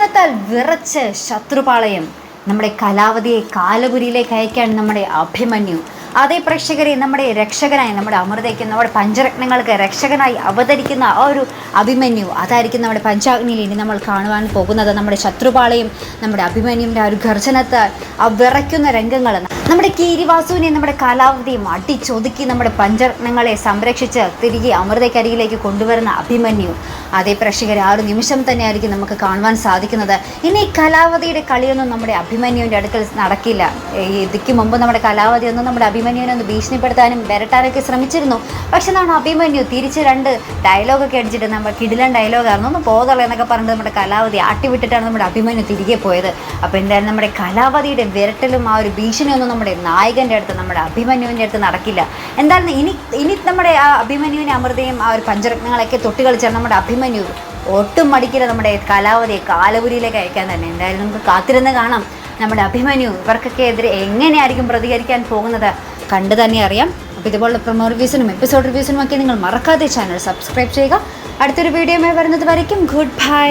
കണ്ടാൽ വിറച്ച് ശത്രുപാളയം. നമ്മുടെ കലാവതിയെ കാലപുരിയിലേക്ക് അയക്കാൻ നമ്മുടെ അഭിമന്യു അതേ പ്രേക്ഷകരെ നമ്മുടെ രക്ഷകനായി നമ്മുടെ അമൃതയ്ക്ക് നമ്മുടെ പഞ്ചരത്നങ്ങൾക്ക് രക്ഷകനായി അവതരിക്കുന്ന ആ ഒരു അഭിമന്യു അതായിരിക്കും നമ്മുടെ പഞ്ചാഗ്നിയിൽ ഇനി നമ്മൾ കാണുവാൻ പോകുന്നത്. നമ്മുടെ ശത്രുപാളയും നമ്മുടെ അഭിമന്യുവിന്റെ ആ ഒരു ഗർജനത്തെ ആ വിറയ്ക്കുന്ന രംഗങ്ങൾ. നമ്മുടെ കീരിവാസുവിനെ നമ്മുടെ കാലാവധിയും അടിച്ചൊതുക്കി നമ്മുടെ പഞ്ചരത്നങ്ങളെ സംരക്ഷിച്ച് തിരികെ അമൃതയ്ക്കരികിലേക്ക് കൊണ്ടുവരുന്ന അഭിമന്യു. അതേ പ്രേക്ഷകരെ ആ ഒരു നിമിഷം തന്നെയായിരിക്കും നമുക്ക് കാണുവാൻ സാധിക്കുന്നത്. ഇനി കലാവതിയുടെ കളിയൊന്നും നമ്മുടെ അഭിമന്യുവിന്റെ അടുക്കൽ നടക്കില്ല. ഇതിക്ക് മുമ്പ് നമ്മുടെ കലാവതി നമ്മുടെ നമ്മുടെ അഭിമന്യുവിനെ ഒന്ന് ഭീഷണിപ്പെടുത്താനും വരട്ടാനൊക്കെ ശ്രമിച്ചിരുന്നു. പക്ഷെ നമ്മുടെ അഭിമന്യു തിരിച്ച് രണ്ട് ഡയലോഗൊക്കെ അടിച്ചിട്ട് നമ്മൾ കിടിലൻ ഡയലോഗായിരുന്നു. ഒന്ന് പോകല എന്നൊക്കെ പറഞ്ഞിട്ട് നമ്മുടെ കലാവതി ആട്ടിവിട്ടിട്ടാണ് നമ്മുടെ അഭിമന്യു തിരികെ പോയത്. അപ്പോൾ എന്തായാലും നമ്മുടെ കലാവതിയുടെ വിരട്ടലും ആ ഒരു ഭീഷണിയൊന്നും നമ്മുടെ നായകന്റെ അടുത്ത് നമ്മുടെ അഭിമന്യുവിന്റെ അടുത്ത് നടക്കില്ല. എന്തായാലും ഇനി ഇനി നമ്മുടെ ആ അഭിമന്യുവിനെ അമൃതയും ആ ഒരു പഞ്ചരത്നങ്ങളൊക്കെ തൊട്ട് കളിച്ചാൽ നമ്മുടെ അഭിമന്യു ഒട്ടും മടിക്കില്ല നമ്മുടെ കലാവതിയെ കാലപുരിയിലേക്ക് അയക്കാൻ തന്നെ. എന്തായാലും നമുക്ക് കാത്തിരുന്ന് കാണാം. നമ്മുടെ അഭിമന്യു ഇവർക്കൊക്കെ എതിരെ എങ്ങനെയായിരിക്കും പ്രതികരിക്കാൻ പോകുന്നത്? കണ്ടു തന്നെ അറിയാം. അപ്പോൾ ഇതുപോലുള്ള പ്രൊമോ റിവ്യൂസിനും എപ്പിസോഡ് റിവ്യൂസിനും ഒക്കെ നിങ്ങൾ മറക്കാതെ ചാനൽ സബ്സ്ക്രൈബ് ചെയ്യുക. അടുത്തൊരു വീഡിയോയുമായി വരുന്നത് വരയ്ക്കും. Good bye